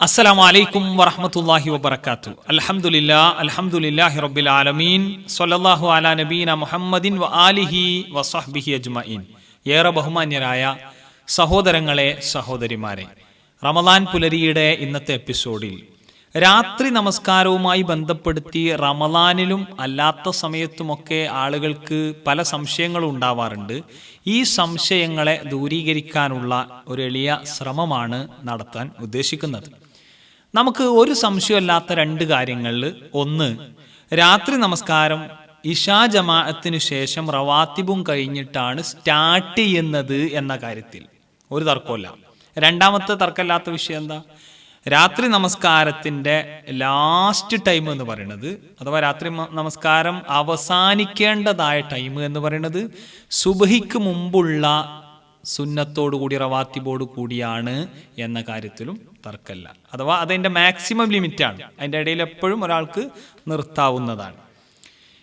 അസ്സലാമു അലൈക്കും വറഹ്മത്തുള്ളാഹി വബർക്കാത്തു അലഹമുല്ല അൽഹംദുലില്ലാഹി റബ്ബിൽ ആലമീൻ. സ്വല്ലല്ലാഹു അലാ നബീന മുഹമ്മദിൻ വ ആലിഹി വസഹ്ബിഹി അജ്മഈൻ. ഏറെ ബഹുമാന്യരായ സഹോദരങ്ങളെ സഹോദരിമാരെ റമദാൻ പുലരിയുടെ ഇന്നത്തെ എപ്പിസോഡിൽ രാത്രി നമസ്കാരവുമായി ബന്ധപ്പെടുത്തി റമദാനിലും അല്ലാത്ത സമയത്തുമൊക്കെ ആളുകൾക്ക് പല സംശയങ്ങളും ഉണ്ടാവാറുണ്ട്. ഈ സംശയങ്ങളെ ദൂരീകരിക്കാനുള്ള ഒരു എളിയ ശ്രമമാണ് നടത്താൻ ഉദ്ദേശിക്കുന്നത്. നമുക്ക് ഒരു സംശയമല്ലാത്ത രണ്ട് കാര്യങ്ങളിൽ ഒന്ന് രാത്രി നമസ്കാരം ഇഷാ ജമാഅത്തിന് ശേഷം റവാത്തിബും കഴിഞ്ഞിട്ടാണ് സ്റ്റാർട്ട് ചെയ്യുന്നത് എന്ന കാര്യത്തിൽ. ഒരു തർക്കമല്ല രണ്ടാമത്തെ തർക്കമില്ലാത്ത വിഷയം എന്താ? രാത്രി നമസ്കാരത്തിന്റെ ലാസ്റ്റ് ടൈം എന്ന് പറയുന്നത് അഥവാ രാത്രി നമസ്കാരം അവസാനിക്കേണ്ടതായ ടൈം എന്ന് പറയുന്നത് സുബഹിക്ക് മുമ്പുള്ള സുന്നത്തോടു കൂടി റവാത്തിബോട് കൂടിയാണ് എന്ന കാര്യത്തിലും തർക്കമല്ല അഥവാ അതിന്റെ മാക്സിമം ലിമിറ്റാണ് അതിന്റെ ഇടയിൽ എപ്പോഴും ഒരാൾക്ക് നിർത്താവുന്നതാണ്.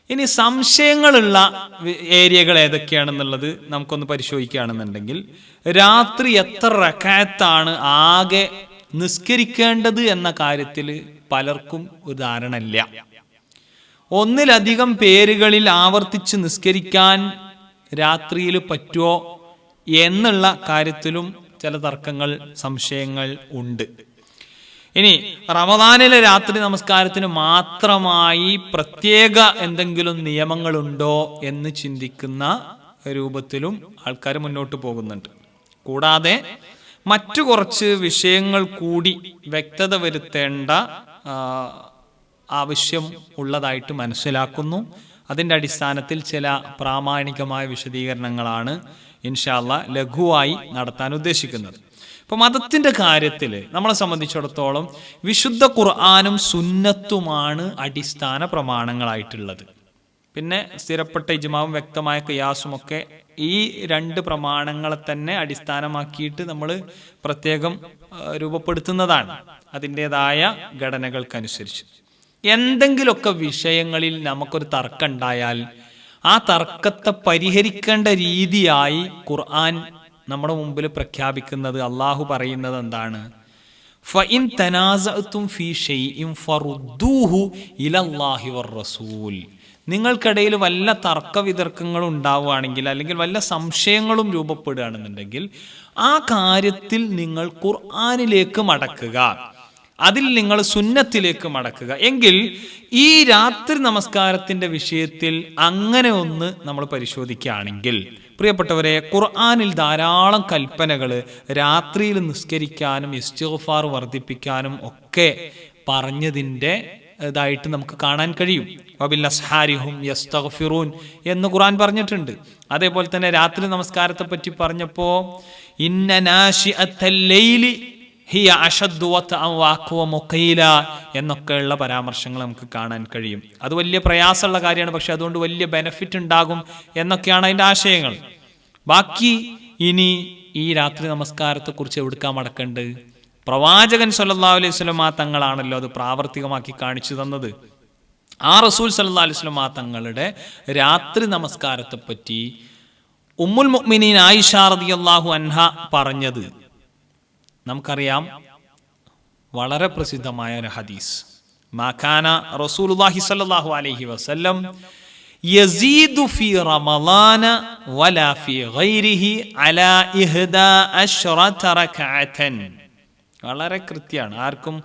ഇനി സംശയങ്ങളുള്ള ഏരിയകൾ ഏതൊക്കെയാണെന്നുള്ളത് നമുക്കൊന്ന് പരിശോധിക്കുകയാണെന്നുണ്ടെങ്കിൽ രാത്രി എത്ര റക്കായത്താണ് ആകെ നിസ്കരിക്കേണ്ടത് എന്ന കാര്യത്തിൽ പലർക്കും ഒരു ധാരണ ഇല്ല. ഒന്നിലധികം പേരുകളിൽ ആവർത്തിച്ച് നിസ്കരിക്കാൻ രാത്രിയിൽ പറ്റുമോ? എന്നുള്ള കാര്യത്തിലും ചില തർക്കങ്ങൾ സംശയങ്ങൾ ഉണ്ട്. ഇനി റമദാനിലെ രാത്രി നമസ്കാരത്തിന് മാത്രമായി പ്രത്യേക എന്തെങ്കിലും നിയമങ്ങളുണ്ടോ എന്ന് ചിന്തിക്കുന്ന രൂപത്തിലും ആൾക്കാർ മുന്നോട്ട് പോകുന്നുണ്ട്. കൂടാതെ മറ്റു കുറച്ച് വിഷയങ്ങൾ കൂടി വ്യക്തത വരുത്തേണ്ട ആവശ്യം ഉള്ളതായിട്ട് മനസ്സിലാക്കുന്നു. അതിന്റെ അടിസ്ഥാനത്തിൽ ചില പ്രാമാണികമായ വിശദീകരണങ്ങളാണ് ഇൻഷാല്ല ലഘുവായി നടത്താൻ ഉദ്ദേശിക്കുന്നത്. ഇപ്പൊ മതത്തിന്റെ കാര്യത്തിൽ നമ്മളെ സംബന്ധിച്ചിടത്തോളം വിശുദ്ധ ഖുർആാനും സുന്നത്തുമാണ് അടിസ്ഥാന പ്രമാണങ്ങളായിട്ടുള്ളത്. പിന്നെ സ്ഥിരപ്പെട്ട ഇജ്മാവും വ്യക്തമായ കയാസും ഒക്കെ ഈ രണ്ട് പ്രമാണങ്ങളെ തന്നെ അടിസ്ഥാനമാക്കിയിട്ട് നമ്മൾ പ്രത്യേകം രൂപപ്പെടുത്തുന്നതാണ് അതിന്റെതായ ഘടനകൾക്കനുസരിച്ച്. എന്തെങ്കിലുമൊക്കെ വിഷയങ്ങളിൽ നമുക്കൊരു തർക്കം ഉണ്ടായാൽ ആ തർക്കത്തെ പരിഹരിക്കേണ്ട രീതിയായി ഖുർആൻ നമ്മുടെ മുമ്പിൽ പ്രഖ്യാപിക്കുന്നത് അള്ളാഹു പറയുന്നത് എന്താണ്? ഫീ ഇലല്ലാഹി വർ-റസൂൽ നിങ്ങൾക്കിടയിൽ വല്ല തർക്ക വിതർക്കങ്ങളും ഉണ്ടാവുകയാണെങ്കിൽ അല്ലെങ്കിൽ വല്ല സംശയങ്ങളും രൂപപ്പെടുകയാണെന്നുണ്ടെങ്കിൽ ആ കാര്യത്തിൽ നിങ്ങൾ ഖുർആാനിലേക്ക് മടക്കുക. അതിൽ നിങ്ങൾ സുന്നത്തിലേക്ക് മടക്കുക. എങ്കിൽ ഈ രാത്രി നമസ്കാരത്തിന്റെ വിഷയത്തിൽ അങ്ങനെ ഒന്ന് നമ്മൾ പരിശോധിക്കുകയാണെങ്കിൽ പ്രിയപ്പെട്ടവരെ ഖുർആാനിൽ ധാരാളം കൽപ്പനകൾ രാത്രിയിൽ നിസ്കരിക്കാനും ഇസ്തിഗ്ഫാർ വർദ്ധിപ്പിക്കാനും ഒക്കെ പറഞ്ഞതിന്റെ ഇതായിട്ട് നമുക്ക് കാണാൻ കഴിയും. വബിൽ അസ്ഹാരിഹും യസ്തഗ്ഫിറൂൻ എന്ന് ഖുർആൻ പറഞ്ഞിട്ടുണ്ട്. അതേപോലെ തന്നെ രാത്രി നമസ്കാരത്തെ പറ്റി പറഞ്ഞപ്പോൾ ഇന്ന ഹിയ അഷദ്വത്ത് വഅഖ്വ മുഖീല എന്നൊക്കെയുള്ള പരാമർശങ്ങൾ നമുക്ക് കാണാൻ കഴിയും. അത് വലിയ പ്രയാസമുള്ള കാര്യമാണ്. പക്ഷെ അതുകൊണ്ട് വലിയ ബെനഫിറ്റ് ഉണ്ടാകും എന്നൊക്കെയാണ് അതിന്റെ ആശയങ്ങൾ. ബാക്കി ഇനി ഈ രാത്രി നമസ്കാരത്തെക്കുറിച്ച് എവിടുക്കാൻ മടക്കേണ്ടത്? പ്രവാചകൻ സല്ലാ അലൈഹി വസല്ലമ തങ്ങളാണല്ലോ അത് പ്രാവർത്തികമാക്കി കാണിച്ചു തന്നത്. ആ റസൂൽ സല്ലാ അലൈഹി വസല്ലമ തങ്ങളുടെ രാത്രി നമസ്കാരത്തെ പറ്റി ഉമ്മുൽ മുഅ്മിനീൻ ആയിഷ റളിയല്ലാഹു അൻഹ പറഞ്ഞത്. നമുക്കറിയാം വളരെ പ്രസിദ്ധമായ ഒരു ഹദീസ്. മാഖാന റസൂലുള്ളാഹി സ്വല്ലല്ലാഹു അലൈഹി വസല്ലം യസീദു ഫി റമളാന വലാ ഫി ഗൈരിഹി അലാ ഇഹ്ദാ അശ്റത റകഅതൻ വളരെ കൃത്യമാണ്. ആർക്കും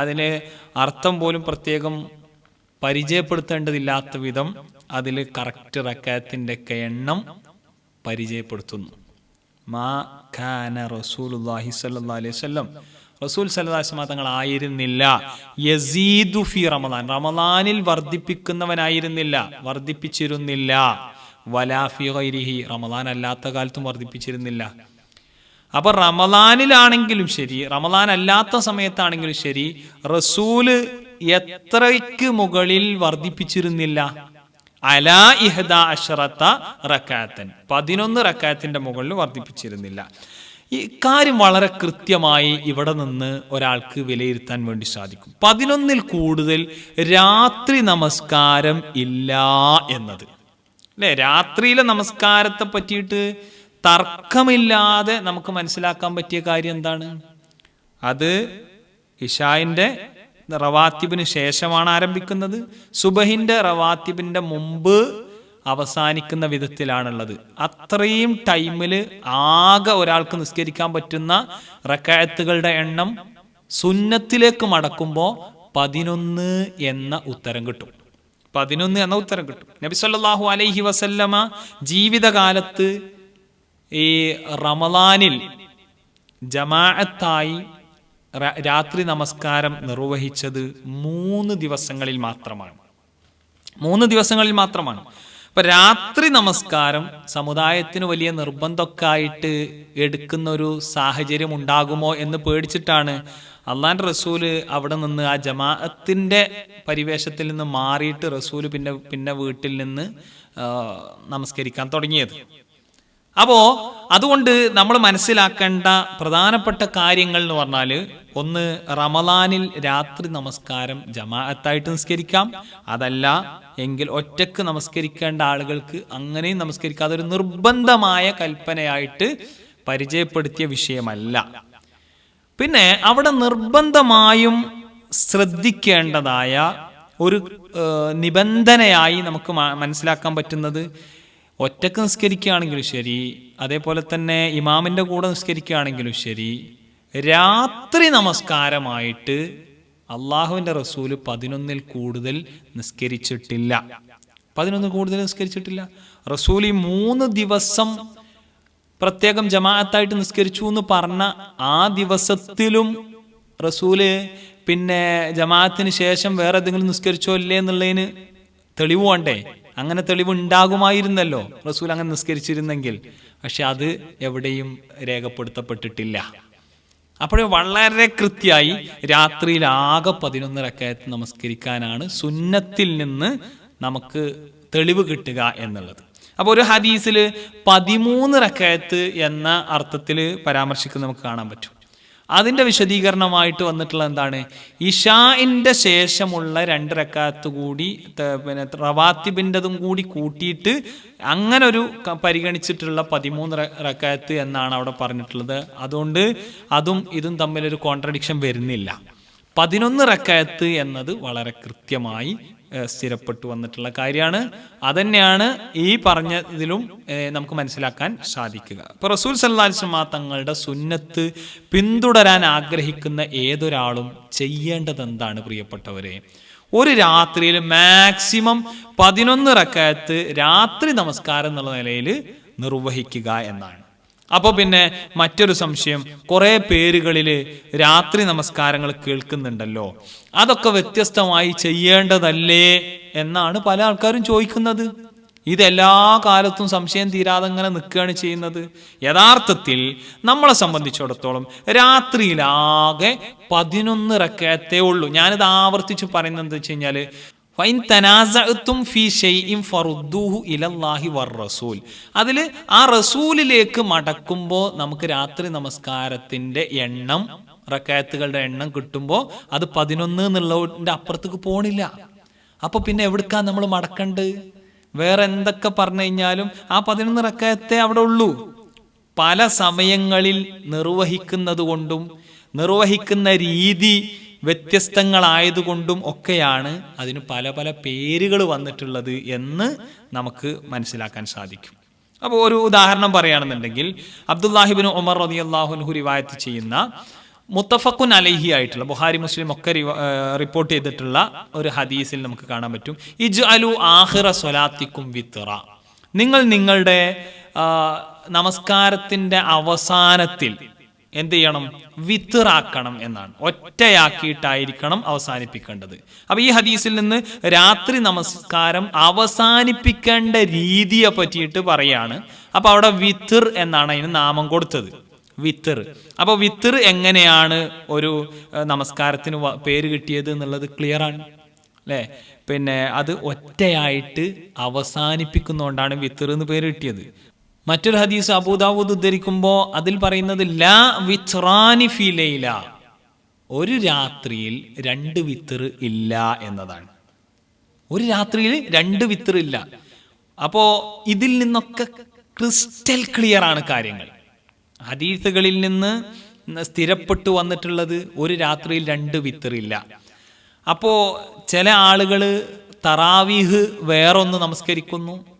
അതിന് അർത്ഥം പോലും പ്രത്യേകം പരിചയപ്പെടുത്തേണ്ടതില്ലാത്ത വിധം അതിൽ കറക്റ്റ് റക്കാത്തിന്റെ ഒക്കെ എണ്ണം പരിചയപ്പെടുത്തുന്നു. മാ ഖാന റസൂലുള്ളാഹി സ്വല്ലല്ലാഹു അലൈഹി റസൂൽ തങ്ങൾ ആയിരുന്നില്ല യസീദു ഫി റമദാൻ. റമദാനിൽ വർദ്ധിപ്പിക്കുന്നവനായിരുന്നില്ല. വർദ്ധിപ്പിച്ചിരുന്നില്ല. വലാ ഫി ഗൈരിഹി. റമദാൻ അല്ലാത്ത കാലത്തും വർദ്ധിപ്പിച്ചിരുന്നില്ല. അപ്പൊ റമദാനിലാണെങ്കിലും ശരി റമദാൻ അല്ലാത്ത സമയത്താണെങ്കിലും ശരി റസൂൽ എത്രയ്ക്ക് മുകളിൽ വർദ്ധിപ്പിച്ചിരുന്നില്ല? അലാ ഇഹദ അഷറത്ത റക്കാത്തൻ. പതിനൊന്ന് റക്കാത്തിന്റെ മുകളിൽ വർദ്ധിപ്പിച്ചിരുന്നില്ല. ഈ കാര്യം വളരെ കൃത്യമായി ഇവിടെ നിന്ന് ഒരാൾക്ക് വിലയിരുത്താൻ വേണ്ടി സാധിക്കും. പതിനൊന്നിൽ കൂടുതൽ രാത്രി നമസ്കാരം ഇല്ല എന്നത്. അല്ലെ? രാത്രിയിലെ നമസ്കാരത്തെ പറ്റിയിട്ട് തർക്കമില്ലാതെ നമുക്ക് മനസ്സിലാക്കാൻ പറ്റിയ കാര്യം എന്താണ്? അത് ഇഷായിന്റെ റവാത്തിബിന് ശേഷമാണ് ആരംഭിക്കുന്നത്. സുബഹിന്റെ റവാത്തിബിന്റെ മുമ്പ് അവസാനിക്കുന്ന വിധത്തിലാണുള്ളത്. അത്രയും ടൈമിൽ ആകെ ഒരാൾക്ക് നിസ്കരിക്കാൻ പറ്റുന്ന റക്കായത്തുകളുടെ എണ്ണം സുന്നത്തിലേക്ക് മടക്കുമ്പോൾ പതിനൊന്ന് എന്ന ഉത്തരം കിട്ടും. പതിനൊന്ന് എന്ന ഉത്തരം കിട്ടും. നബി സല്ലാഹു അലൈഹി വസല്ലമ ജീവിതകാലത്ത് ഈ റമലാനിൽ ജമാഅത്തായി രാത്രി നമസ്കാരം നിർവഹിച്ചത് മൂന്ന് ദിവസങ്ങളിൽ മാത്രമാണ്. മൂന്ന് ദിവസങ്ങളിൽ മാത്രമാണ്. ഇപ്പൊ രാത്രി നമസ്കാരം സമുദായത്തിന് വലിയ നിർബന്ധമൊക്കെ ആയിട്ട് എടുക്കുന്ന ഒരു സാഹചര്യം ഉണ്ടാകുമോ എന്ന് പേടിച്ചിട്ടാണ് അള്ളാന്റെ റസൂൽ അവിടെ നിന്ന് ആ ജമാഅത്തിന്റെ പരിവേഷത്തിൽ നിന്ന് മാറിയിട്ട് റസൂൽ പിന്നെ പിന്നെ വീട്ടിൽ നിന്ന് നമസ്കരിക്കാൻ തുടങ്ങിയത്. അപ്പോ അതുകൊണ്ട് നമ്മൾ മനസ്സിലാക്കേണ്ട പ്രധാനപ്പെട്ട കാര്യങ്ങൾ എന്ന് പറഞ്ഞാൽ ഒന്ന് റമലാനിൽ രാത്രി നമസ്കാരം ജമാഅത്തായിട്ട് നിസ്കരിക്കാം. അതല്ല എങ്കിൽ ഒറ്റയ്ക്ക് നമസ്കരിക്കേണ്ട ആളുകൾക്ക് അങ്ങനെയും നമസ്കരിക്കാം. അതൊരു നിർബന്ധമായ കൽപ്പനയായിട്ട് പരിചയപ്പെടുത്തിയ വിഷയമല്ല. പിന്നെ അവിടെ നിർബന്ധമായും ശ്രദ്ധിക്കേണ്ടതായ ഒരു നിബന്ധനയായി നമുക്ക് മനസ്സിലാക്കാൻ പറ്റുന്നത് ഒറ്റയ്ക്ക് നിസ്കരിക്കുകയാണെങ്കിലും ശരി അതേപോലെ തന്നെ ഇമാമിന്റെ കൂടെ നിസ്കരിക്കുകയാണെങ്കിലും ശരി രാത്രി നമസ്കാരമായിട്ട് അള്ളാഹുവിന്റെ റസൂൽ പതിനൊന്നിൽ കൂടുതൽ നിസ്കരിച്ചിട്ടില്ല. പതിനൊന്നിൽ കൂടുതൽ നിസ്കരിച്ചിട്ടില്ല. റസൂൽ ഈ മൂന്ന് ദിവസം പ്രത്യേകം ജമാഅത്തായിട്ട് നിസ്കരിച്ചു എന്ന് പറഞ്ഞ ആ ദിവസത്തിലും റസൂൽ പിന്നെ ജമാഅത്തിന് ശേഷം വേറെ എന്തെങ്കിലും നിസ്കരിച്ചോ ഇല്ലേ എന്നുള്ളതിന് തെളിവ് വേണ്ടേ? അങ്ങനെ തെളിവുണ്ടാകുമായിരുന്നല്ലോ. റസൂൽ അങ്ങനെ നിസ്കരിച്ചിരുന്നെങ്കിൽ. പക്ഷെ അത് എവിടെയും രേഖപ്പെടുത്തപ്പെട്ടിട്ടില്ല. അപ്പോൾ വളരെ കൃത്യമായി രാത്രിയിൽ ആകെ പതിനൊന്ന് റക്കയത്ത് നമസ്കരിക്കാനാണ് സുന്നത്തിൽ നിന്ന് നമുക്ക് തെളിവ് കിട്ടുക എന്നുള്ളത്. അപ്പോൾ ഒരു ഹദീസിൽ പതിമൂന്ന് റക്കയത്ത് എന്ന അർത്ഥത്തിൽ പരാമർശിക്കുന്നത് നമുക്ക് കാണാൻ പറ്റും. അതിന്റെ വിശദീകരണമായിട്ട് വന്നിട്ടുള്ള എന്താണ്? ഇഷാഇന്റെ ശേഷമുള്ള രണ്ട് റക്കാത്ത് കൂടി പിന്നെ റവാത്തിബിന്റെതും കൂടി കൂട്ടിയിട്ട് അങ്ങനെ ഒരു പരിഗണിച്ചിട്ടുള്ള പതിമൂന്ന് റക്കാത്ത് എന്നാണ് അവിടെ പറഞ്ഞിട്ടുള്ളത്. അതുകൊണ്ട് അതും ഇതും തമ്മിലൊരു കോൺട്രഡിക്ഷൻ വരുന്നില്ല. പതിനൊന്ന് റക്കാത്ത് എന്നത് വളരെ കൃത്യമായി സ്ഥിരപ്പെട്ടു വന്നിട്ടുള്ള കാര്യമാണ്. അതന്നെയാണ് ഈ പറഞ്ഞതിലും നമുക്ക് മനസ്സിലാക്കാൻ സാധിക്കുക. ഇപ്പൊ റസൂൽ സല്ലാസ്മാ തങ്ങളുടെ സുന്നത്ത് പിന്തുടരാൻ ആഗ്രഹിക്കുന്ന ഏതൊരാളും ചെയ്യേണ്ടത് എന്താണ് പ്രിയപ്പെട്ടവരെ? ഒരു രാത്രിയിൽ മാക്സിമം പതിനൊന്ന് റക്കായത്ത് രാത്രി നമസ്കാരം എന്നുള്ള നിലയിൽ നിർവഹിക്കുക എന്നാണ്. അപ്പോൾ പിന്നെ മറ്റൊരു സംശയം. കുറേ പേരുകളിൽ രാത്രി നമസ്കാരങ്ങൾ കേൾക്കുന്നുണ്ടല്ലോ. അതൊക്കെ വ്യത്യസ്തമായി ചെയ്യേണ്ടതല്ലേ എന്നാണ് പല ആൾക്കാരും ചോദിക്കുന്നത്. ഇതെല്ലാ കാലത്തും സംശയം തീരാതെ ഇങ്ങനെ നിൽക്കുകയാണ് ചെയ്യുന്നത്. യഥാർത്ഥത്തിൽ നമ്മളെ സംബന്ധിച്ചിടത്തോളം രാത്രിയിലാകെ പതിനൊന്ന് റക്കയത്തേ ഉള്ളൂ. ഞാനിത് ആവർത്തിച്ച് പറയുന്നത് വെച്ച് കഴിഞ്ഞാൽ ഫൈൻ ഇലല്ലാഹി അതിൽ ആ റസൂലിലേക്ക് മടക്കുമ്പോൾ നമുക്ക് രാത്രി നമസ്കാരത്തിന്റെ എണ്ണം റക്കായത്തുകളുടെ എണ്ണം കിട്ടുമ്പോൾ അത് പതിനൊന്ന് എന്നുള്ളതിന്റെ അപ്പുറത്തേക്ക് പോണില്ല. അപ്പൊ പിന്നെ എവിടുക്കാ നമ്മൾ മടക്കണ്ട് വേറെ എന്തൊക്കെ പറഞ്ഞു കഴിഞ്ഞാലും ആ പതിനൊന്ന് റക്കായത്തെ അവിടെ ഉള്ളൂ. പല സമയങ്ങളിൽ നിർവഹിക്കുന്നത് കൊണ്ടും നിർവഹിക്കുന്ന രീതി വ്യത്യസ്തങ്ങളായതുകൊണ്ടും ഒക്കെയാണ് അതിന് പല പല പേരുകൾ വന്നിട്ടുള്ളത് എന്ന് നമുക്ക് മനസ്സിലാക്കാൻ സാധിക്കും. അപ്പോൾ ഒരു ഉദാഹരണം പറയുകയാണെന്നുണ്ടെങ്കിൽ അബ്ദുല്ലാഹിബിൻ ഉമർ റതി അള്ളാഹുൻഹു റിവായത്ത് ചെയ്യുന്ന മുത്തഫക്കുൻ അലൈഹി ആയിട്ടുള്ള ബുഹാരി മുസ്ലിം ഒക്കെ റിപ്പോർട്ട് ചെയ്തിട്ടുള്ള ഒരു ഹദീസിൽ നമുക്ക് കാണാൻ പറ്റും. ഇജ് അലു ആഹിറ സ്വലാത്തിക്കും വിത്തറ നിങ്ങൾ നിങ്ങളുടെ നമസ്കാരത്തിന്റെ അവസാനത്തിൽ എന്ത് ചെയ്യണം? വിത്തറാക്കണം എന്നാണ്. ഒറ്റയാക്കിയിട്ടായിരിക്കണം അവസാനിപ്പിക്കേണ്ടത്. അപ്പൊ ഈ ഹദീസിൽ നിന്ന് രാത്രി നമസ്കാരം അവസാനിപ്പിക്കേണ്ട രീതിയെ പറ്റിയിട്ട് പറയാണ്. അപ്പൊ അവിടെ വിത്തർ എന്നാണ് അതിന് നാമം കൊടുത്തത്. വിത്തർ. അപ്പൊ വിത്തർ എങ്ങനെയാണ് ഒരു നമസ്കാരത്തിന് പേര് കിട്ടിയത് എന്നുള്ളത് ക്ലിയർ ആണ്. അല്ലേ? പിന്നെ അത് ഒറ്റയായിട്ട് അവസാനിപ്പിക്കുന്നതുകൊണ്ടാണ് വിത്തർ എന്ന് പേര് കിട്ടിയത്. മറ്റൊരു ഹദീസ് അബൂദാവൂദ് ഉദ്ധരിക്കുമ്പോൾ അതിൽ പറയുന്നത് ലാ വിത്രാനി ഫിലയില ഒരു രാത്രിയിൽ രണ്ട് വിത്തർ ഇല്ല എന്നതാണ്. ഒരു രാത്രിയിൽ രണ്ട് വിത്തർ ഇല്ല. അപ്പോ ഇതിൽ നിന്നൊക്കെ ക്രിസ്റ്റൽ ക്ലിയർ ആണ് കാര്യങ്ങൾ. ഹദീസുകളിൽ നിന്ന് സ്ഥിരപ്പെട്ടു വന്നിട്ടുള്ളത് ഒരു രാത്രിയിൽ രണ്ട് വിത്തറില്ല അപ്പോ ചില ആളുകൾ തറാവീഹ് വേറൊന്ന് നമസ്കരിക്കുന്നു.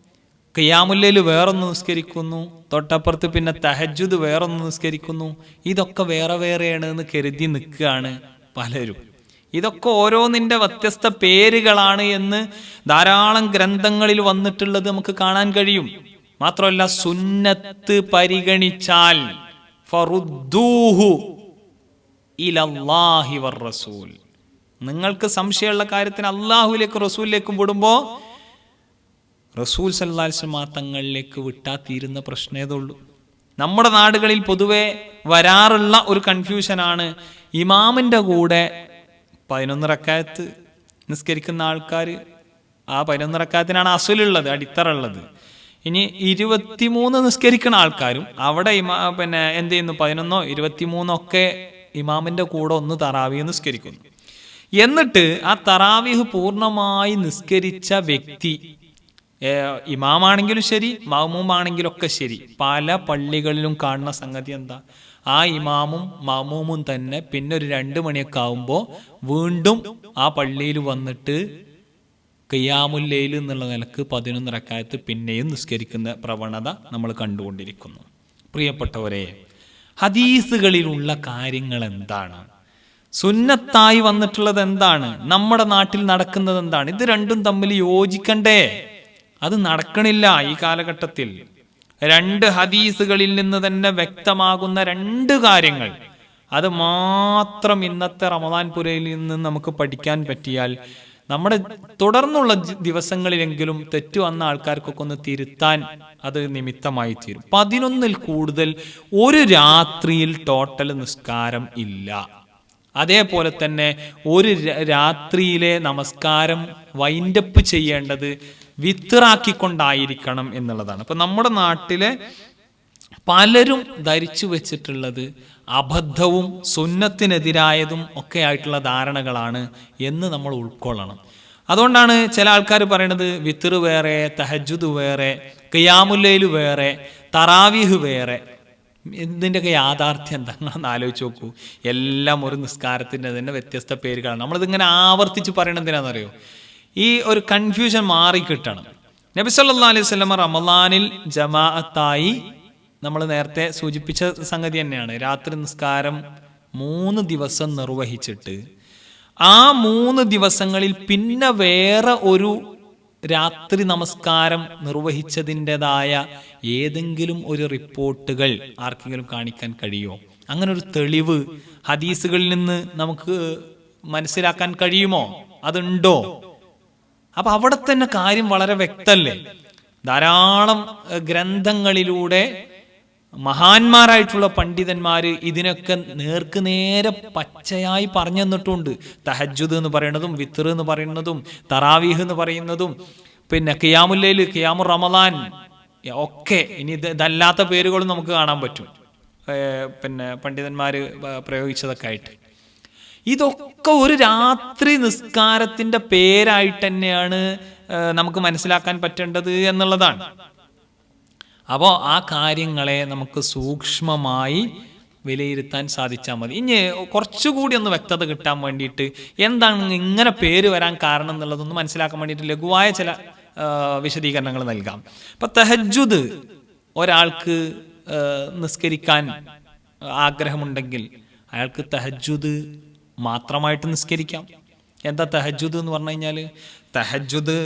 ഖിയാമുല്ലയിൽ വേറൊന്ന് നിസ്കരിക്കുന്നു തൊട്ടപ്പുറത്ത് പിന്നെ തഹജുദ് വേറൊന്ന് നിസ്കരിക്കുന്നു. ഇതൊക്കെ വേറെ വേറെയാണ് എന്ന് കരുതി നിൽക്കുകയാണ് പലരും. ഇതൊക്കെ ഓരോന്നിന്റെ വ്യത്യസ്ത പേരുകളാണ് എന്ന് ധാരാളം ഗ്രന്ഥങ്ങളിൽ വന്നിട്ടുള്ളത് നമുക്ക് കാണാൻ കഴിയും. മാത്രമല്ല സുന്നത്ത് പരിഗണിച്ചാൽ നിങ്ങൾക്ക് സംശയമുള്ള കാര്യത്തിന് അള്ളാഹുലേക്കും റസൂലിലേക്കും വിടുമ്പോൾ റസൂൽ സല്ലാസ്മാ തങ്ങളിലേക്ക് വിട്ടാ തീരുന്ന പ്രശ്നമേ ഉള്ളൂ നമ്മുടെ നാടുകളിൽ പൊതുവെ വരാറുള്ള ഒരു കൺഫ്യൂഷനാണ് ഇമാമിന്റെ കൂടെ പതിനൊന്ന് റക്കായത്ത് നിസ്കരിക്കുന്ന ആൾക്കാർ ആ പതിനൊന്ന് റക്കായത്തിനാണ് അസുലുള്ളത് അടിത്തറ ഉള്ളത് ഇനി ഇരുപത്തിമൂന്ന് നിസ്കരിക്കുന്ന ആൾക്കാരും അവിടെ ഇമാ പിന്നെ എന്ത് ചെയ്യുന്നു? പതിനൊന്നോ ഇരുപത്തിമൂന്നോ ഒക്കെ ഇമാമിന്റെ കൂടെ ഒന്ന് തറാവി നിസ്കരിക്കുന്നു. എന്നിട്ട് ആ തറാവിഹ് പൂർണമായി നിസ്കരിച്ച വ്യക്തി ഇമാമാണെങ്കിലും ശരി മഹമൂമാണെങ്കിലും ഒക്കെ ശരി. പല പള്ളികളിലും കാണുന്ന സംഗതി എന്താ? ആ ഇമാമും മാമൂമും തന്നെ പിന്നെ ഒരു രണ്ട് മണിയൊക്കെ ആവുമ്പോൾ വീണ്ടും ആ പള്ളിയിൽ വന്നിട്ട് കയ്യാമുല്ലയിൽ എന്നുള്ള നിലയ്ക്ക് പതിനൊന്ന് റക്കായത്ത് പിന്നെയും നിസ്കരിക്കുന്ന പ്രവണത നമ്മൾ കണ്ടുകൊണ്ടിരിക്കുന്നു. പ്രിയപ്പെട്ടവരെ ഹദീസുകളിലുള്ള കാര്യങ്ങൾ എന്താണ്? സുന്നത്തായി വന്നിട്ടുള്ളത് എന്താണ്? നമ്മുടെ നാട്ടിൽ നടക്കുന്നത് എന്താണ്? ഇത് രണ്ടും തമ്മിൽ യോജിക്കണ്ടേ? അത് നടക്കണില്ല ഈ കാലഘട്ടത്തിൽ. രണ്ട് ഹദീസുകളിൽ നിന്ന് തന്നെ വ്യക്തമാകുന്ന രണ്ട് കാര്യങ്ങൾ. അത് മാത്രം ഇന്നത്തെ റമദാൻ പുരയിൽ നിന്ന് നമുക്ക് പഠിക്കാൻ പറ്റിയാൽ നമ്മുടെ തുടർന്നുള്ള ദിവസങ്ങളിലെങ്കിലും തെറ്റു വന്ന ആൾക്കാർക്കൊക്കെ ഒന്ന് തിരുത്താൻ അത് നിമിത്തമായി തീരും. പതിനൊന്നിൽ കൂടുതൽ ഒരു രാത്രിയിൽ ടോട്ടൽ നിസ്കാരം ഇല്ല. അതേപോലെ തന്നെ ഒരു രാത്രിയിലെ നമസ്കാരം വൈൻഡപ്പ് ചെയ്യേണ്ടത് വിത്തിറാക്കിക്കൊണ്ടായിരിക്കണം എന്നുള്ളതാണ്. അപ്പൊ നമ്മുടെ നാട്ടിലെ പലരും ധരിച്ചു വെച്ചിട്ടുള്ളത് അബദ്ധവും സുന്നത്തിനെതിരായതും ഒക്കെ ആയിട്ടുള്ള ധാരണകളാണ് എന്ന് നമ്മൾ ഉൾക്കൊള്ളണം. അതുകൊണ്ടാണ് ചില ആൾക്കാർ പറയണത് വിത്തിറ് വേറെ തഹജുദ് വേറെ കയാമുല്ലയിൽ വേറെ തറാവീഹ് വേറെ. ഇതിന്റെയൊക്കെ യാഥാർത്ഥ്യം എന്താ നിങ്ങളൊന്ന് ആലോചിച്ച് നോക്കൂ. എല്ലാം ഒരു നിസ്കാരത്തിന്റെ തന്നെ വ്യത്യസ്ത പേരുകളാണ്. നമ്മളിതിങ്ങനെ ആവർത്തിച്ച് പറയണത് ഈ ഒരു കൺഫ്യൂഷൻ മാറിക്കിട്ടണം. നബി സല്ലാ അലൈഹി സ്വലമ റമലാനിൽ ജമാഅത്തായി നമ്മൾ നേരത്തെ സൂചിപ്പിച്ച സംഗതി തന്നെയാണ്. രാത്രി നിസ്കാരം മൂന്ന് ദിവസം നിർവഹിച്ചിട്ട് ആ മൂന്ന് ദിവസങ്ങളിൽ പിന്നെ വേറെ ഒരു രാത്രി നമസ്കാരം നിർവഹിച്ചതിന്റെതായ ഏതെങ്കിലും ഒരു റിപ്പോർട്ടുകൾ ആർക്കെങ്കിലും കാണിക്കാൻ കഴിയുമോ? അങ്ങനെ ഒരു തെളിവ് ഹദീസുകളിൽ നിന്ന് നമുക്ക് മനസ്സിലാക്കാൻ കഴിയുമോ? അതുണ്ടോ? അപ്പൊ അവിടെ തന്നെ കാര്യം വളരെ വ്യക്തല്ലേ? ധാരാളം ഗ്രന്ഥങ്ങളിലൂടെ മഹാന്മാരായിട്ടുള്ള പണ്ഡിതന്മാര് ഇതിനൊക്കെ നേർക്ക് നേരെ പച്ചയായി പറഞ്ഞു തന്നിട്ടുണ്ട്. തഹജുദ് എന്ന് പറയുന്നതും വിത്തർ എന്ന് പറയുന്നതും തറാവീഹ് എന്ന് പറയുന്നതും പിന്നെ ഖിയാമുല്ലയിൽ ഖിയാമു റമദാൻ ഒക്കെ. ഇനി ഇത് ഇതല്ലാത്ത പേരുകളും നമുക്ക് കാണാൻ പറ്റും. പിന്നെ പണ്ഡിതന്മാര് പ്രയോഗിച്ചതൊക്കെ ആയിട്ട്. ഇതൊക്കെ ഒരു രാത്രി നിസ്കാരത്തിന്റെ പേരായിട്ട് തന്നെയാണ് നമുക്ക് മനസ്സിലാക്കാൻ പറ്റേണ്ടത് എന്നുള്ളതാണ്. അപ്പോൾ ആ കാര്യങ്ങളെ നമുക്ക് സൂക്ഷ്മമായി വിലയിരുത്താൻ സാധിച്ചാൽ മതി. ഇനി കുറച്ചുകൂടി ഒന്ന് വ്യക്തത കിട്ടാൻ വേണ്ടിയിട്ട് എന്താണ് ഇങ്ങനെ പേര് വരാൻ കാരണം എന്നുള്ളതൊന്ന് മനസ്സിലാക്കാൻ വേണ്ടിയിട്ട് ലഘുവായ ചില വിശദീകരണങ്ങൾ നൽകാം. ഇപ്പൊ തെഹജുദ് ഒരാൾക്ക് നിസ്കരിക്കാൻ ആഗ്രഹമുണ്ടെങ്കിൽ അയാൾക്ക് തെഹജുദ് മാത്രമായിട്ട് നിസ്കരിക്കാം. എന്താ തെഹജുദ് എന്ന് പറഞ്ഞു കഴിഞ്ഞാൽ തെഹജുദ്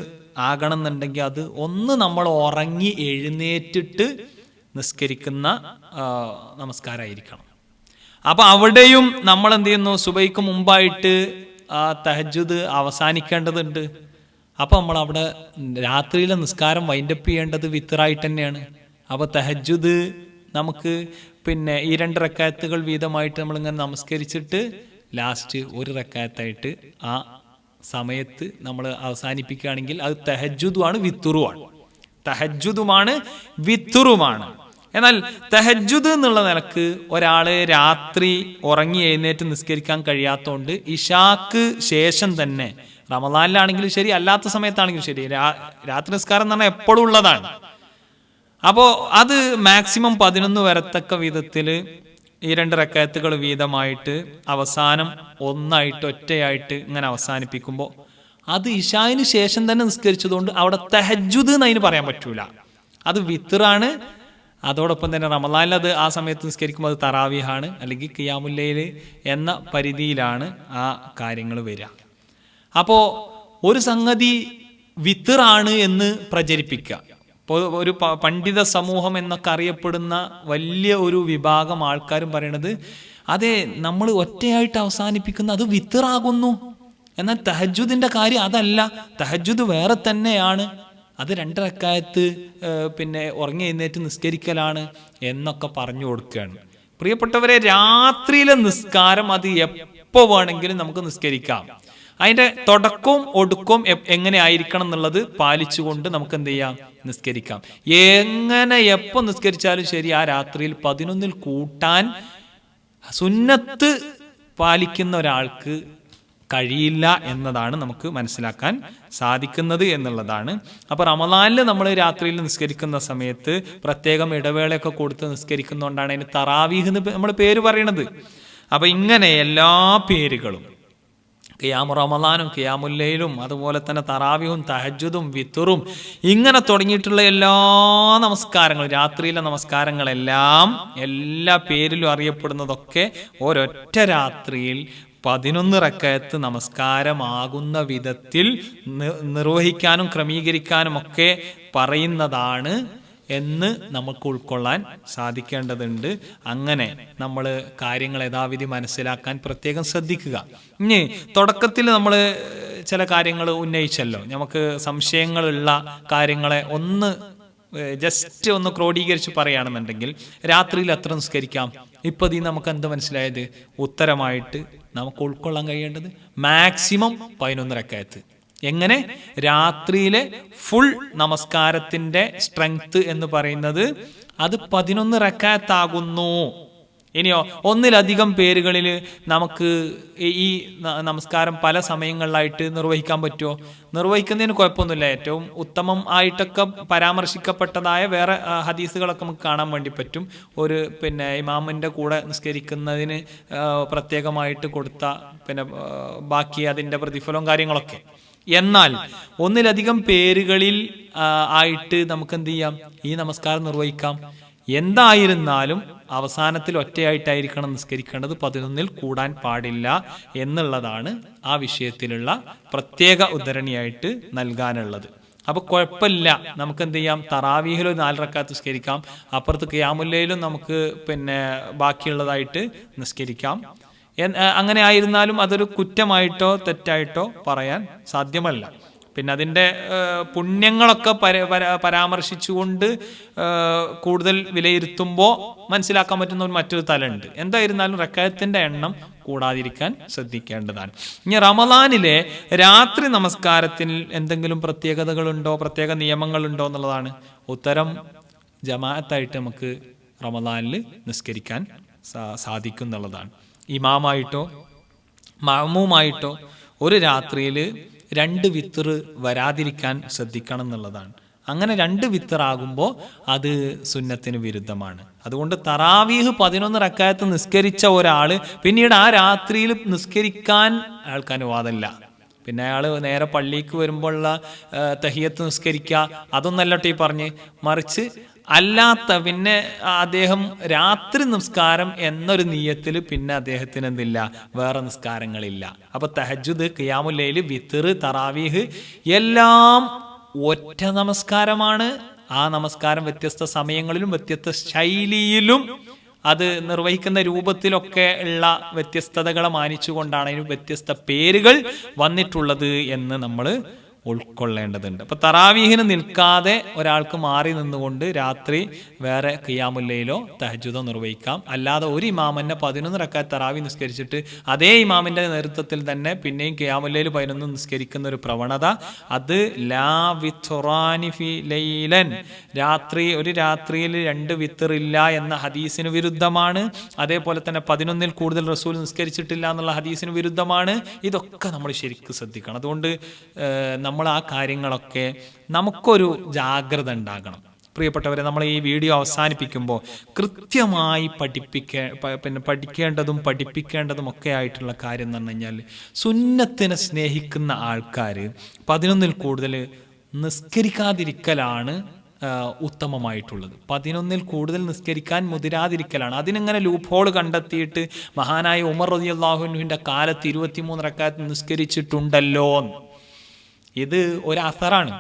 ആകണം എന്നുണ്ടെങ്കിൽ അത് ഒന്ന് നമ്മൾ ഉറങ്ങി എഴുന്നേറ്റിട്ട് നിസ്കരിക്കുന്ന നമസ്കാരമായിരിക്കണം അപ്പോൾ അവിടെയും നമ്മൾ എന്ത് ചെയ്യുന്നു? സുബൈക്ക് മുമ്പായിട്ട് ആ തഹജുദ് അവസാനിക്കേണ്ടതുണ്ട്. അപ്പോൾ നമ്മൾ അവിടെ രാത്രിയിലെ നിസ്കാരം വൈൻഡപ്പ് ചെയ്യേണ്ടത് വിത്തറായിട്ട് തന്നെയാണ്. അപ്പോൾ തഹജുദ് നമുക്ക് പിന്നെ ഈ രണ്ട് റക്കാത്തുകൾ വീതമായിട്ട് നമ്മളിങ്ങനെ നമസ്കരിച്ചിട്ട് ലാസ്റ്റ് ഒരു റക്കായത്തായിട്ട് ആ സമയത്ത് നമ്മൾ അവസാനിപ്പിക്കുകയാണെങ്കിൽ അത് തെഹജുദുമാണ് വിത്തുറുമാണ് തഹജുദുമാണ് വിത്തുറുമാണ് എന്നാൽ തഹജുദ് എന്നുള്ള നിലയ്ക്ക് ഒരാൾ രാത്രി ഉറങ്ങി എഴുന്നേറ്റ് നിസ്കരിക്കാൻ കഴിയാത്തതുകൊണ്ട് ഇഷാക്ക് ശേഷം തന്നെ റമദാനിലാണെങ്കിലും ശരി അല്ലാത്ത സമയത്താണെങ്കിലും ശരി രാത്രി നിസ്കാരം എന്ന് പറഞ്ഞാൽ എപ്പോഴും ഉള്ളതാണ്. അപ്പോൾ അത് മാക്സിമം പതിനൊന്ന് വരത്തക്ക വിധത്തിൽ ഈ രണ്ട് റക്കായത്തുകൾ വീതമായിട്ട് അവസാനം ഒന്നായിട്ട് ഒറ്റയായിട്ട് ഇങ്ങനെ അവസാനിപ്പിക്കുമ്പോൾ അത് ഇഷായിന് ശേഷം തന്നെ നിസ്കരിച്ചതുകൊണ്ട് അവിടെ തെഹജുദ് എന്ന് അതിന് പറയാൻ പറ്റൂല. അത് വിത്തറാണ് അതോടൊപ്പം തന്നെ റമദാനിൽ അത് ആ സമയത്ത് നിസ്കരിക്കുമ്പോൾ അത് തറാവിഹാണ് അല്ലെങ്കിൽ കിയാമുല്ലയിൽ എന്ന പരിധിയിലാണ് ആ കാര്യങ്ങൾ വരിക. അപ്പോൾ ഒരു സംഗതി വിത്തറാണ് എന്ന് പ്രചരിപ്പിക്കുക. ഒരു പണ്ഡിത സമൂഹം എന്നൊക്കെ അറിയപ്പെടുന്ന വലിയ ഒരു വിഭാഗം ആൾക്കാരും പറയണത് അതെ നമ്മൾ ഒറ്റയായിട്ട് അവസാനിപ്പിക്കുന്ന അത് വിത്തറാകുന്നു. എന്നാൽ തഹജുദിന്റെ കാര്യം അതല്ല. തഹജുദ് വേറെ തന്നെയാണ്. അത് രണ്ടരക്കായത്ത് പിന്നെ ഉറങ്ങി എഴുന്നേറ്റ് നിസ്കരിക്കലാണ് എന്നൊക്കെ പറഞ്ഞു കൊടുക്കുകയാണ്. പ്രിയപ്പെട്ടവരെ രാത്രിയിലെ നിസ്കാരം അത് എപ്പോൾ വേണമെങ്കിലും നമുക്ക് നിസ്കരിക്കാം. അതിന്റെ തുടക്കവും ഒടുക്കവും എങ്ങനെ ആയിരിക്കണം എന്നുള്ളത് പാലിച്ചുകൊണ്ട് നമുക്ക് എന്ത് ചെയ്യാം? നിസ്കരിക്കാം. എങ്ങനെ എപ്പോ നിസ്കരിച്ചാലും ശരി ആ രാത്രിയിൽ പതിനൊന്നിൽ കൂട്ടാൻ സുന്നത്ത് പാലിക്കുന്ന ഒരാൾക്ക് കഴിയില്ല എന്നതാണ് നമുക്ക് മനസ്സിലാക്കാൻ സാധിക്കുന്നത് എന്നുള്ളതാണ്. അപ്പൊ റമദാനിൽ നമ്മൾ രാത്രിയിൽ നിസ്കരിക്കുന്ന സമയത്ത് പ്രത്യേകം ഇടവേളയൊക്കെ കൊടുത്ത് നിസ്കരിക്കുന്നതുകൊണ്ടാണ് അതിന് തറാവീഹ് എന്ന് നമ്മൾ പേര് പറയണത്. അപ്പൊ ഇങ്ങനെ എല്ലാ പേരുകളും കിയാമു റമദാനും കിയാമുല്ലയിലും അതുപോലെ തന്നെ തറാവിയും തഹജുദും വിത്തുറും ഇങ്ങനെ തുടങ്ങിയിട്ടുള്ള എല്ലാ നമസ്കാരങ്ങളും രാത്രിയിലെ നമസ്കാരങ്ങളെല്ലാം എല്ലാ പേരിലും അറിയപ്പെടുന്നതൊക്കെ ഒരൊറ്റ രാത്രിയിൽ പതിനൊന്ന് റക്കയത്ത് നമസ്കാരമാകുന്ന വിധത്തിൽ നിർവഹിക്കാനും ക്രമീകരിക്കാനും ഒക്കെ പറയുന്നതാണ് എന്ന് നമുക്ക് ഉൾക്കൊള്ളാൻ സാധിക്കേണ്ടതുണ്ട്. അങ്ങനെ നമ്മൾ കാര്യങ്ങൾ യഥാവിധി മനസ്സിലാക്കാൻ പ്രത്യേകം ശ്രദ്ധിക്കുക. ഇനി തുടക്കത്തിൽ നമ്മൾ ചില കാര്യങ്ങൾ ഉന്നയിച്ചല്ലോ. നമുക്ക് സംശയങ്ങളുള്ള കാര്യങ്ങളെ ഒന്ന് ജസ്റ്റ് ഒന്ന് ക്രോഡീകരിച്ച് പറയുകയാണെന്നുണ്ടെങ്കിൽ രാത്രിയിൽ അത്ര നിസ്കരിക്കാം? ഇപ്പൊ ഈ നമുക്ക് എന്ത് മനസ്സിലായത്? ഉത്തരമായിട്ട് നമുക്ക് ഉൾക്കൊള്ളാൻ കഴിയേണ്ടത് മാക്സിമം പതിനൊന്ന് റക്കായത്ത് എങ്ങനെ? രാത്രിയിലെ ഫുൾ നമസ്കാരത്തിന്റെ സ്ട്രെങ്ത് എന്ന് പറയുന്നത് അത് പതിനൊന്ന് റക്കാത്താകുന്നു. ഇനിയോ ഒന്നിലധികം പേരുകളിൽ നമുക്ക് ഈ നമസ്കാരം പല സമയങ്ങളിലായിട്ട് നിർവഹിക്കാൻ പറ്റുമോ? നിർവഹിക്കുന്നതിന് കുഴപ്പമൊന്നുമില്ല. ഏറ്റവും ഉത്തമം ആയിട്ടൊക്കെ പരാമർശിക്കപ്പെട്ടതായ വേറെ ഹദീസുകളൊക്കെ നമുക്ക് കാണാൻ വേണ്ടി പറ്റും. ഒരു പിന്നെ ഇമാമിന്റെ കൂടെ നിസ്കരിക്കുന്നതിന് പ്രത്യേകമായിട്ട് കൊടുത്ത പിന്നെ ബാക്കി അതിന്റെ പ്രതിഫലവും കാര്യങ്ങളൊക്കെ. എന്നാൽ ഒന്നിലധികം പേരുകളിൽ ആയിട്ട് നമുക്ക് എന്ത് ചെയ്യാം? ഈ നമസ്കാരം നിർവഹിക്കാം. എന്തായിരുന്നാലും അവസാനത്തിൽ ഒറ്റയായിട്ടായിരിക്കണം നിസ്കരിക്കേണ്ടത്. പതിനൊന്നിൽ കൂടാൻ പാടില്ല എന്നുള്ളതാണ് ആ വിഷയത്തിലുള്ള പ്രത്യേക ഉദ്ധരണിയായിട്ട് നൽകാനുള്ളത്. അപ്പൊ കുഴപ്പമില്ല. നമുക്ക് എന്ത് ചെയ്യാം? തറാവീഹിൽ ഒരു നാല് നിസ്കരിക്കാം. അപ്പുറത്ത് ക്യാമുല്ലയിലും നമുക്ക് പിന്നെ ബാക്കിയുള്ളതായിട്ട് നിസ്കരിക്കാം. അങ്ങനെ ആയിരുന്നാലും അതൊരു കുറ്റമായിട്ടോ തെറ്റായിട്ടോ പറയാൻ സാധ്യമല്ല. പിന്നെ അതിന്റെ പുണ്യങ്ങളൊക്കെ പര പര- പരാമർശിച്ചുകൊണ്ട് കൂടുതൽ വിലയിരുത്തുമ്പോൾ മനസ്സിലാക്കാൻ പറ്റുന്ന ഒരു മറ്റൊരു തലമുണ്ട് എന്തായിരുന്നാലും റക്കായത്തിന്റെ എണ്ണം കൂടാതിരിക്കാൻ ശ്രദ്ധിക്കേണ്ടതാണ്. ഇനി റമദാനിലെ രാത്രി നമസ്കാരത്തിൽ എന്തെങ്കിലും പ്രത്യേകതകളുണ്ടോ പ്രത്യേക നിയമങ്ങളുണ്ടോ എന്നുള്ളതാണ് ഉത്തരം ജമാഅത്തായിട്ട് നമുക്ക് റമദാനിൽ നിസ്കരിക്കാൻ സാധിക്കും എന്നുള്ളതാണ് ഇമാമായിട്ടോ മാമുമായിട്ടോ ഒരു രാത്രിയിൽ രണ്ട് വിത്തറ് വരാതിരിക്കാൻ ശ്രദ്ധിക്കണം എന്നുള്ളതാണ്. അങ്ങനെ രണ്ട് വിത്തറാകുമ്പോൾ അത് സുന്നത്തിന് വിരുദ്ധമാണ്. അതുകൊണ്ട് തറാവീഹ് പതിനൊന്ന് റക്കായത്ത് നിസ്കരിച്ച ഒരാൾ പിന്നീട് ആ രാത്രിയിൽ നിസ്കരിക്കാൻ അയാൾക്ക് അനുവാദമില്ല പിന്നെ അയാൾ നേരെ പള്ളിക്ക് വരുമ്പോഴുള്ള തഹിയത്ത് നിസ്കരിക്കുക അതൊന്നല്ലട്ടോ ഈ പറഞ്ഞ്. മറിച്ച് അല്ലാത്ത പിന്നെ അദ്ദേഹം രാത്രി നിസ്കാരം എന്നൊരു നീയത്തിൽ പിന്നെ അദ്ദേഹത്തിന് എന്തില്ല? വേറെ നിസ്കാരങ്ങളില്ല. അപ്പൊ തഹജുദ് ഖിയാമുല്ലയിൽ വിത്തറ് തറാവീഹ് എല്ലാം ഒറ്റ നമസ്കാരമാണ്. ആ നമസ്കാരം വ്യത്യസ്ത സമയങ്ങളിലും വ്യത്യസ്ത ശൈലിയിലും അത് നിർവഹിക്കുന്ന രൂപത്തിലൊക്കെ ഉള്ള വ്യത്യസ്തതകളെ മാനിച്ചുകൊണ്ടാണ് അതിന് വ്യത്യസ്ത പേരുകൾ വന്നിട്ടുള്ളത് എന്ന് നമ്മൾ ഉൾക്കൊള്ളേണ്ടതുണ്ട്. അപ്പൊ തറാവീഹിന് നിൽക്കാതെ ഒരാൾക്ക് മാറി നിന്നുകൊണ്ട് രാത്രി വേറെ കിയാമുല്ലയിലോ തഹജുദോ നിർവഹിക്കാം. അല്ലാതെ ഒരു ഇമാമന്നെ പതിനൊന്ന് റക്കാത്ത് തറാവി നിസ്കരിച്ചിട്ട് അതേ ഇമാമിന്റെ നേതൃത്വത്തിൽ തന്നെ പിന്നെയും കിയാമുല്ലയിൽ പതിനൊന്ന് നിസ്കരിക്കുന്ന ഒരു പ്രവണത. അത് ലാ വിത്തുറാനി ഫി ലൈലൻ. രാത്രി ഒരു രാത്രിയിൽ രണ്ട് വിത്തറില്ല എന്ന ഹദീസിന് വിരുദ്ധമാണ്. അതേപോലെ തന്നെ പതിനൊന്നിൽ കൂടുതൽ റസൂൽ നിസ്കരിച്ചിട്ടില്ല എന്നുള്ള ഹദീസിന് വിരുദ്ധമാണ്. ഇതൊക്കെ നമ്മൾ ശരിക്കും ശ്രദ്ധിക്കണം. അതുകൊണ്ട് ഏഹ്, നമ്മൾ ആ കാര്യങ്ങളൊക്കെ നമുക്കൊരു ജാഗ്രത ഉണ്ടാകണം. പ്രിയപ്പെട്ടവരെ നമ്മൾ ഈ വീഡിയോ അവസാനിപ്പിക്കുമ്പോൾ കൃത്യമായി പഠിപ്പിക്കേ പിന്നെ പഠിക്കേണ്ടതും പഠിപ്പിക്കേണ്ടതും ഒക്കെ ആയിട്ടുള്ള കാര്യം എന്ന് പറഞ്ഞു കഴിഞ്ഞാൽ സുന്നത്തിനെ സ്നേഹിക്കുന്ന ആൾക്കാർ പതിനൊന്നിൽ കൂടുതൽ നിസ്കരിക്കാതിരിക്കലാണ് ഉത്തമമായിട്ടുള്ളത്. പതിനൊന്നിൽ കൂടുതൽ നിസ്കരിക്കാൻ മുതിരാതിരിക്കലാണ്. അതിനിങ്ങനെ ഹോൾ കണ്ടെത്തിയിട്ട് മഹാനായ ഉമർ റതി അള്ളാഹുവിന്റെ കാലത്ത് ഇരുപത്തിമൂന്ന് റക്കാത്ത് നിസ്കരിച്ചിട്ടുണ്ടല്ലോ ഇത് ഒരു അസറാണ്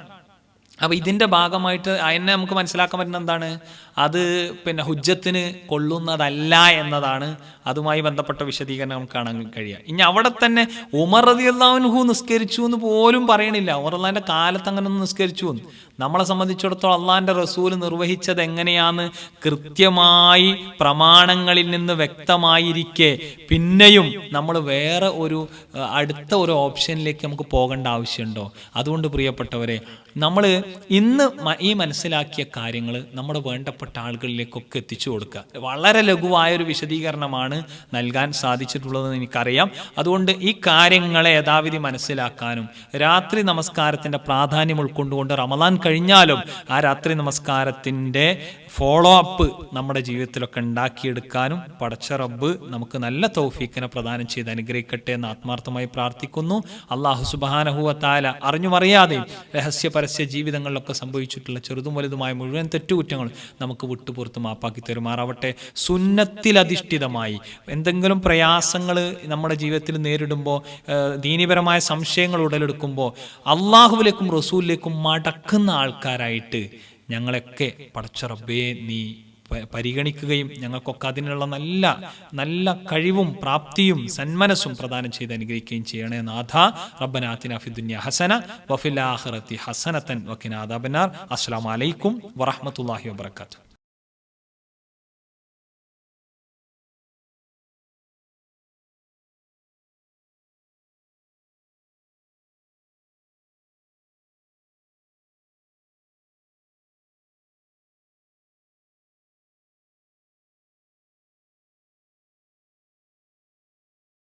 അപ്പൊ ഇതിന്റെ ഭാഗമായിട്ട് അതിനെ നമുക്ക് മനസ്സിലാക്കാൻ പറ്റുന്ന എന്താണ്? അത് പിന്നെ ഹുജ്ജത്തിന് കൊള്ളുന്നതല്ല എന്നതാണ് അതുമായി ബന്ധപ്പെട്ട വിശദീകരണം നമുക്ക് കാണാൻ കഴിയുക ഇനി അവിടെ തന്നെ ഉമർ റതി അള്ളാഹുൻഹു നിസ്കരിച്ചു എന്ന് പോലും പറയണില്ല. ഉമർ അള്ളാഹിന്റെ കാലത്ത് അങ്ങനെ ഒന്ന് നിസ്കരിച്ചു എന്ന്. നമ്മളെ സംബന്ധിച്ചിടത്തോളം അള്ളാഹിന്റെ റസൂൽ നിർവഹിച്ചത് എങ്ങനെയാന്ന് കൃത്യമായി പ്രമാണങ്ങളിൽ നിന്ന് വ്യക്തമായിരിക്കെ. പിന്നെയും നമ്മൾ വേറെ ഒരു അടുത്ത ഒരു ഓപ്ഷനിലേക്ക് നമുക്ക് പോകേണ്ട ആവശ്യമുണ്ടോ? അതുകൊണ്ട് പ്രിയപ്പെട്ടവരെ നമ്മൾ ഇന്ന് ഈ മനസ്സിലാക്കിയ കാര്യങ്ങൾ നമ്മുടെ വേണ്ടപ്പെട്ട ആളുകളിലേക്കൊക്കെ എത്തിച്ചു കൊടുക്കുക. വളരെ ലഘുവായ ഒരു വിശദീകരണമാണ് നൽകാൻ സാധിച്ചിട്ടുള്ളതെന്ന് എനിക്കറിയാം. അതുകൊണ്ട് ഈ കാര്യങ്ങളെ യഥാവിധി മനസ്സിലാക്കാനും രാത്രി നമസ്കാരത്തിന്റെ പ്രാധാന്യം ഉൾക്കൊണ്ടുകൊണ്ട് റമദാൻ കഴിഞ്ഞാലും ആ രാത്രി നമസ്കാരത്തിന്റെ ഫോളോ അപ്പ് നമ്മുടെ ജീവിതത്തിലൊക്കെ ഉണ്ടാക്കിയെടുക്കാനും പടച്ച റബ്ബ് നമുക്ക് നല്ല തൗഫീക്കിനെ പ്രദാനം ചെയ്ത് അനുഗ്രഹിക്കട്ടെ എന്ന് ആത്മാർത്ഥമായി പ്രാർത്ഥിക്കുന്നു. അള്ളാഹു സുബാനഹുവ താല അറിഞ്ഞും അറിയാതെയും രഹസ്യ പരസ്യ ജീവിതങ്ങളിലൊക്കെ സംഭവിച്ചിട്ടുള്ള ചെറുതും വലുതുമായ മുഴുവൻ തെറ്റുകുറ്റങ്ങളും നമുക്ക് വിട്ടുപുറത്ത് മാപ്പാക്കി തരുമാറാവട്ടെ. സുന്നത്തിലധിഷ്ഠിതമായി എന്തെങ്കിലും പ്രയാസങ്ങൾ നമ്മുടെ ജീവിതത്തിൽ നേരിടുമ്പോൾ ദീനിപരമായ സംശയങ്ങൾ ഉടലെടുക്കുമ്പോൾ അള്ളാഹുവിലേക്കും റസൂലിലേക്കും മടക്കുന്ന ആൾക്കാരായിട്ട് ഞങ്ങളൊക്കെ പടച്ച റബ്ബേ നീ പരിഗണിക്കുകയും ഞങ്ങൾക്കൊക്കെ അതിനുള്ള നല്ല നല്ല കഴിവും പ്രാപ്തിയും സന്മനസ്സും പ്രദാനം ചെയ്ത് അനുഗ്രഹിക്കുകയും ചെയ്യണേ നാഥ. റബ്ബനാത്തിന ഫിദുന്യ ഹസന വഫിൽ ആഖിറത്തി ഹസനത്തൻ വക്കിനാദാബനാർ അസ്സലാമു അലൈക്കും വറഹ്മത്തുള്ളാഹി വബറകാതുഹു.